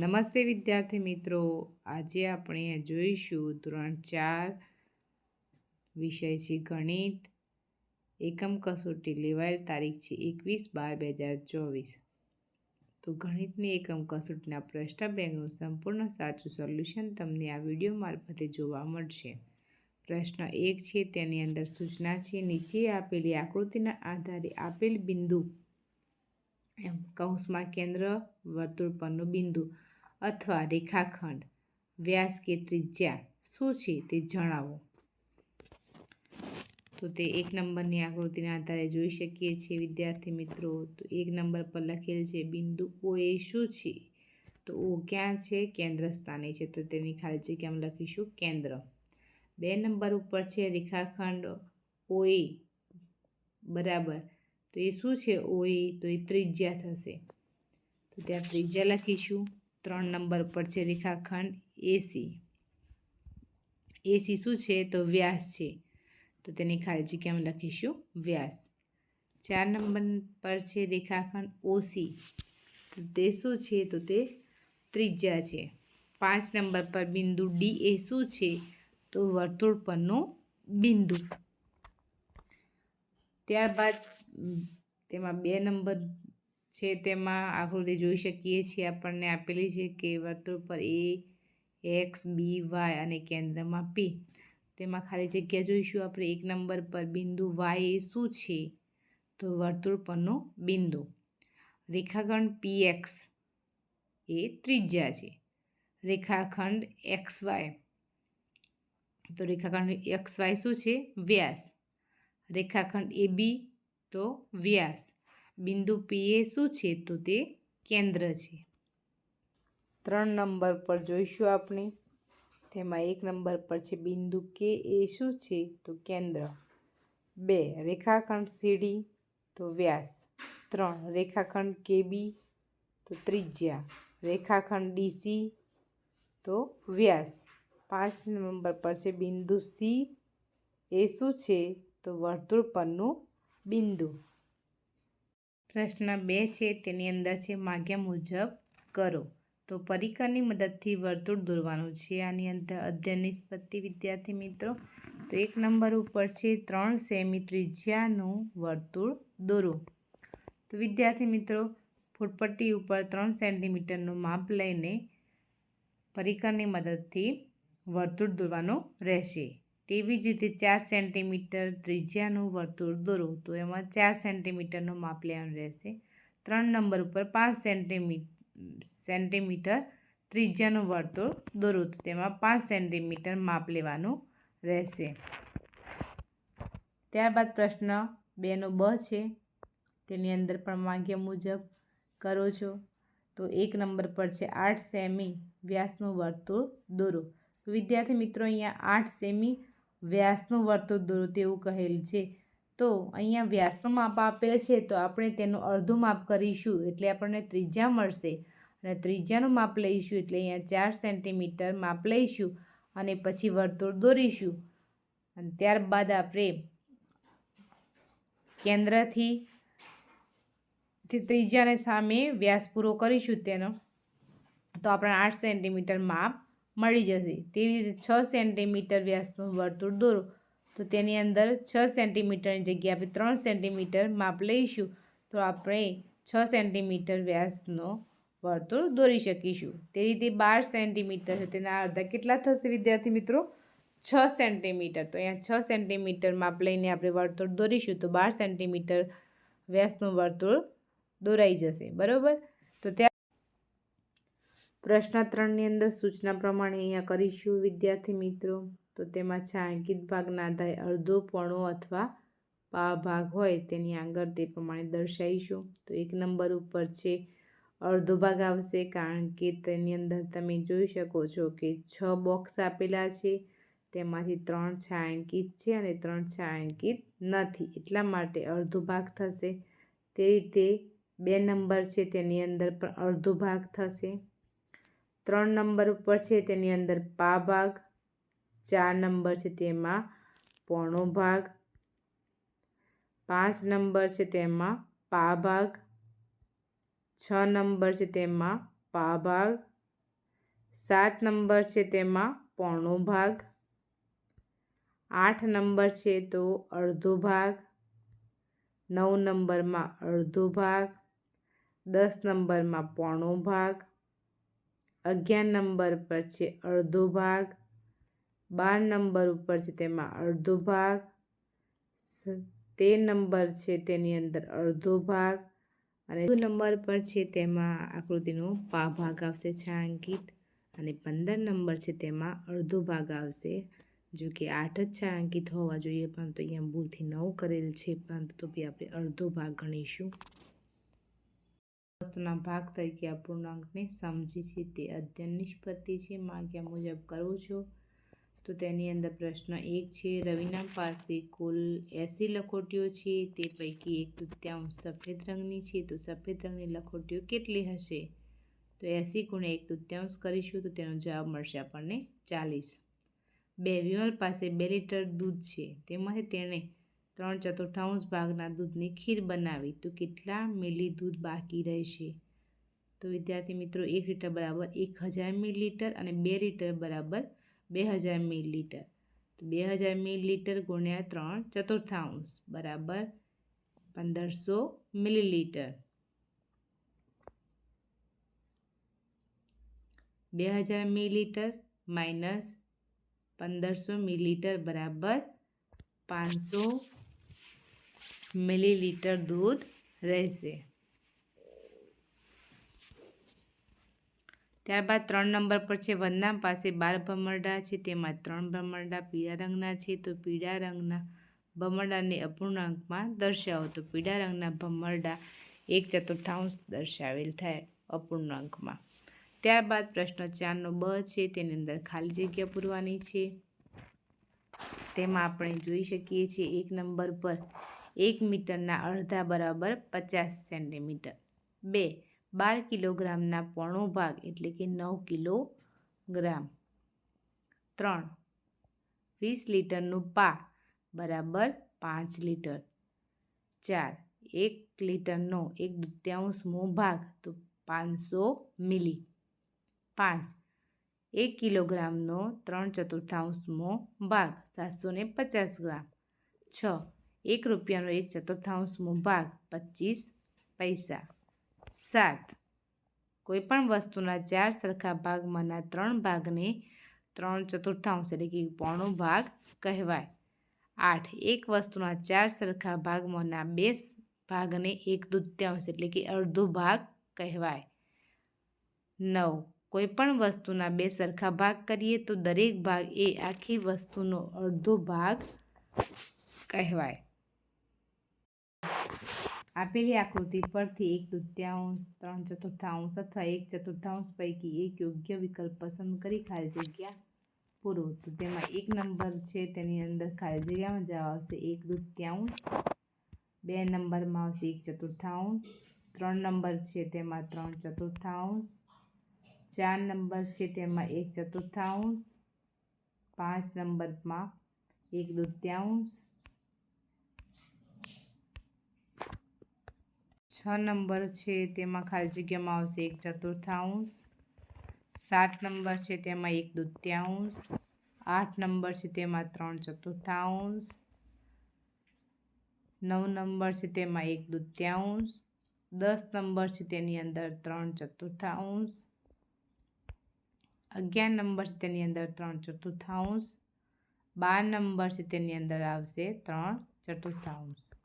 નમસ્તે વિદ્યાર્થી મિત્રો. આજે આપણે જોઈશું ધોરણ ચાર વિષય છે ગણિત. એકમ કસોટી લેવાયેલ તારીખ છે એકવીસ બાર બે હજાર ચોવીસ. તો ગણિતની એકમ કસોટીના પ્રશ્ન બેંકનું સંપૂર્ણ સાચું સોલ્યુશન તમને આ વીડિયો મારફતે જોવા મળશે. પ્રશ્ન એક છે, તેની અંદર સૂચના છે, નીચે આપેલી આકૃતિના આધારે આપેલ બિંદુ. એમ કૌંસમાં કેન્દ્ર વર્તુળ પરનું બિંદુ. અથવા રેખાખંડ. વ્યાસ કે ત્રિજ્યા? શું છે તે જણાવો. તો તે એક નંબરની આકૃતિના આધારે જોઈ શકીએ છીએ, વિદ્યાર્થી મિત્રો. તો એક નંબર પર લખેલ છે, બિંદુ ઓ એ શું છે? તો ઓ ક્યાં છે? કેન્દ્ર સ્થાને છે. તો તેની ખાલી જગ્યામાં લખીશું, કેન્દ્ર. બે નંબર ઉપર છે રેખાખંડ ઓ એ. બરાબર. તો એ શું છે? ઓ એ. તો એ ત્રિજ્યા થશે. તો ત્યાં ત્રિજ્યા લખીશું. ત્રણ નંબર પર છે રેખાખંડ એસી એસી શું છે? તો વ્યાસ છે. તો તેની ખાલી જગ્યામાં લખીશું? વ્યાસ. ચાર નંબર પર છે રેખાખંડ ઓસી તે શું છે? તો તે ત્રિજ્યા છે. પાંચ નંબર પર બિંદુ ડી એ શું છે? તો વર્તુળ પરનું બિંદુ. ત્યારબાદ તેમાં બે નંબર છે તેમાં આકૃતિ જોઈ શકીએ છીએ આપણને આપેલી છે કે વર્તુળ પર એ એક્સ બી વાય અને કેન્દ્રમાં પી તેમાં ખાલી જગ્યા જોઈશું. આપણે એક નંબર પર બિંદુ વાય એ શું છે? તો વર્તુળ પરનું બિંદુ. રેખાખંડ પી એક્સ એ ત્રિજ્યા છે. રેખાખંડ એક્સ વાય તો રેખાખંડ એક્સ વાય શું છે? વ્યાસ. રેખાખંડ એ બી તો વ્યાસ. બિંદુ પી એ શું છે? તો તે કેન્દ્ર છે. ત્રણ નંબર પર જોઈશું આપણે. તેમાં એક નંબર પર છે બિંદુ કે એ શું છે? તો કેન્દ્ર. બે, રેખાખંડ સીડી તો વ્યાસ. ત્રણ, રેખાખંડ કેબી તો ત્રિજ્યા. રેખાખંડ ડીસી તો વ્યાસ. પાંચ નંબર પર છે બિંદુ સી એ શું છે? તો વર્તુળ પરનું બિંદુ. પ્રશ્ન બે છે, તેની અંદર છે, માગ્યા મુજબ કરો. તો પરિકરની મદદથી વર્તુળ દોરવાનું છે. આની અંદર અધ્યયન નિષ્પત્તિ, વિદ્યાર્થી મિત્રો. તો એક નંબર ઉપર છે, ત્રણ સેમી ત્રિજ્યાનું વર્તુળ દોરો. તો વિદ્યાર્થી મિત્રો, ફૂટપટ્ટી ઉપર ત્રણ સેન્ટીમીટરનું માપ લઈને પરિકરની મદદથી વર્તુળ દોરવાનું રહેશે. તેવી જ રીતે ચાર સેન્ટીમીટર ત્રિજ્યાનું વર્તુળ દોરો, તો એમાં ચાર સેન્ટીમીટરનું માપ લેવાનું રહેશે. ત્રણ નંબર ઉપર પાંચ સેન્ટીમી, સેન્ટીમીટર ત્રિજ્યાનું વર્તુળ દોરો, તો તેમાં પાંચ સેન્ટીમીટર માપ લેવાનું રહેશે. ત્યારબાદ પ્રશ્ન બેનો બ છે. તેની અંદર પણ માંગ્યા મુજબ કરો છો. તો એક નંબર પર છે આઠ સેમી વ્યાસનું વર્તુળ દોરો. વિદ્યાર્થી મિત્રો, અહીંયા આઠ સેમી વ્યાસનું વર્તુળ દોરો તેવું કહેલ છે. તો અહીંયા વ્યાસનું માપ આપેલ છે તો આપણે તેનું અડધું માપ કરીશું એટલે આપણને ત્રિજ્યા મળશે. અને ત્રિજ્યાનું માપ લઈશું એટલે અહીંયા ચાર સેન્ટીમીટર માપ લઈશું અને પછી વર્તુળ દોરીશું. અને ત્યારબાદ આપણે કેન્દ્રથી ત્રિજ્યાને સામે વ્યાસ પૂરો કરીશું તેનો. તો આપણે આઠ સેન્ટીમીટર માપ મળી જશે. તેવી રીતે છ સેન્ટીમીટર વ્યાસનું વર્તુળ દોરો. તો તેની અંદર છ સેન્ટીમીટરની જગ્યાએ આપણે ત્રણ સેન્ટીમીટર માપ લઈશું. તો આપણે છ સેન્ટીમીટર વ્યાસનો વર્તુળ દોરી શકીશું. તે રીતે બાર સેન્ટીમીટર છે. તેના અડધા કેટલા થશે વિદ્યાર્થી મિત્રો? છ સેન્ટીમીટર. તો અહીંયા છ સેન્ટીમીટર માપ લઈને આપણે વર્તુળ દોરીશું તો બાર સેન્ટીમીટર વ્યાસનું વર્તુળ દોરાઈ જશે. બરાબર? તો ત્યાં પ્રશ્ન ત્રણની અંદર સૂચના પ્રમાણે અહીંયા કરીશું, વિદ્યાર્થી મિત્રો. તો તેમાં છાંકિત ભાગના આધારે અડધો પણો અથવા પા ભાગ હોય તેની આગળ તે પ્રમાણે દર્શાવીશું. તો એક નંબર ઉપર છે, અડધો ભાગ આવશે, કારણ કે તેની અંદર તમે જોઈ શકો છો કે છ બોક્સ આપેલા છે. તેમાંથી ત્રણ છાંકિત છે અને ત્રણ છાંકિત નથી. એટલા માટે અડધો ભાગ થશે. તે રીતે બે નંબર છે, તેની અંદર પણ અડધો ભાગ થશે. ત્રણ નંબર ઉપર છે તેની અંદર પા ભાગ, ચાર નંબર છે તેમાં પોણો ભાગ, પાંચ નંબર છે તેમાં પા ભાગ, છ નંબર છે તેમાં પા ભાગ, સાત નંબર છે તેમાં પોણો ભાગ, આઠ નંબર છે તો અડધો ભાગ, નવ નંબરમાં અડધો ભાગ, દસ નંબરમાં પોણો ભાગ અગિયાર નંબર પર છે અડધો ભાગ. બાર નંબર ઉપર છે તેમાં અડધો ભાગ. તેર નંબર છે તેની અંદર અડધો ભાગ. અને નંબર પર છે તેમાં આકૃતિનો પા ભાગ આવશે છાંકિત અને પંદર નંબર છે તેમાં અડધો ભાગ આવશે. જો કે આઠ જ છાંકિત હોવા જોઈએ, પરંતુ અહીંયા ભૂલથી નવ કરેલ છે, પરંતુ તો બી આપણે અડધો ભાગ ગણીશું. વસ્તુના ભાગ તરીકે અપૂર્ણાંકને સમજી છે. તે અધ્યયન નિષ્પત્તિ છે. માગ્યા મુજબ કરું છું. તો તેની અંદર પ્રશ્ન એક છે. રવિના પાસે કુલ એસી લખોટીઓ છે. તે પૈકી એક તૃત્યાંશ સફેદ રંગની છે. તો સફેદ રંગની લખોટીઓ કેટલી હશે? તો એસી ગુણે એક તૃત્યાંશ કરીશું તો તેનો જવાબ મળશે આપણને ચાલીસ. બે વિમલ પાસે બે લીટર દૂધ છે. તેમાંથી તેણે ત્રણ ચતુર્થાંશ ભાગના દૂધની ખીર બનાવી તો કેટલા મિલી દૂધ બાકી રહેશે? તો વિદ્યાર્થી મિત્રો, એક લીટર બરાબર એક હજાર મિલીલીટર અને બે લીટર બરાબર બે હજાર મિલીલીટર તો બે હજાર મિલીલીટર ગુણ્યા ત્રણ ચતુર્થાંશ બરાબર પંદરસો મિલીલીટર બે હજાર મિલીલીટર માઇનસ પંદરસો મિલીલીટર બરાબર પાંચસો મિલીલીટર દૂધ રહેશે. ત્યારબાદ ત્રણ નંબર પર છે વંદના. પાસે બાર ભમરડા છે, તેમાં ત્રણ ભમરડા પીળા રંગના છે, તો પીળા રંગના ભમરડાને અપૂર્ણાંકમાં દર્શાવો. તો પીળા રંગના ભમરડા એક ચતુર્થાંશ દર્શાવેલ થાય અપૂર્ણાંકમાં. ત્યારબાદ પ્રશ્ન ચારનો બ છે, તેની અંદર ખાલી જગ્યા પૂરવાની છે. તેમાં આપણે જોઈ શકીએ છીએ એક નંબર પર એક મીટરના અડધા બરાબર પચાસ સેન્ટીમીટર. બે, બાર કિલોગ્રામના પોણો ભાગ એટલે કે નવ કિલોગ્રામ ત્રણ, વીસ લીટરનું પા બરાબર પાંચ લીટર. ચાર, એક લીટરનો એક દૃત્યાંશમો ભાગ તો પાંચસો મિલી. પાંચ, એક કિલોગ્રામનો ત્રણ ચતુર્થાંશમો ભાગ સાતસો ને પચાસ ગ્રામ. છ એક રૂપિયાનો એક ચતુર્થાંશમો ભાગ પચીસ પૈસા. સાત. કોઈપણ વસ્તુના ચાર સરખા ભાગમાંના ત્રણ ભાગને ત્રણ ચતુર્થાંશ એટલે કે પોણો ભાગ કહેવાય. આઠ. એક વસ્તુના ચાર સરખા ભાગમાંના બે ભાગને એક દૃત્યાંશ એટલે કે અડધો ભાગ કહેવાય. નવ. કોઈપણ વસ્તુના બે સરખા ભાગ કરીએ તો દરેક ભાગ એ આખી વસ્તુનો અડધો ભાગ કહેવાય. આપેલી આકૃતિ પરથી એક તૃતીયાંશ, ત્રણ ચતુર્થાંશ અથવા એક ચતુર્થાંશ પૈકી એક યોગ્ય વિકલ્પ પસંદ કરી ખાલી જગ્યા પૂરો. તો તેમાં એક નંબર છે, તેની અંદર ખાલી જગ્યામાં જવાબ આવશે એક તૃતીયાંશ, બે નંબરમાં આવશે એક ચતુર્થાંશ, ત્રણ નંબર છે તેમાં ત્રણ ચતુર્થાંશ, ચાર નંબર છે તેમાં એક ચતુર્થાંશ, પાંચ નંબરમાં એક તૃતીયાંશ છ નંબર છે, તેમાં ખાલી જગ્યામાં આવશે એક ચતુર્થાંશ. સાત નંબર છે, તેમાં એક દૂત્યાંશ. આઠ નંબર છે, તેમાં ત્રણ ચતુર્થાંશ. નવ નંબર છે, તેમાં એક દૂત્યાંશ. દસ નંબર છે, તેની અંદર ત્રણ ચતુર્થાંશ. અગિયાર નંબર છે, તેની અંદર ત્રણ ચતુર્થાંશ. બાર નંબર છે, તેની અંદર આવશે ત્રણ ચતુર્થાંશ.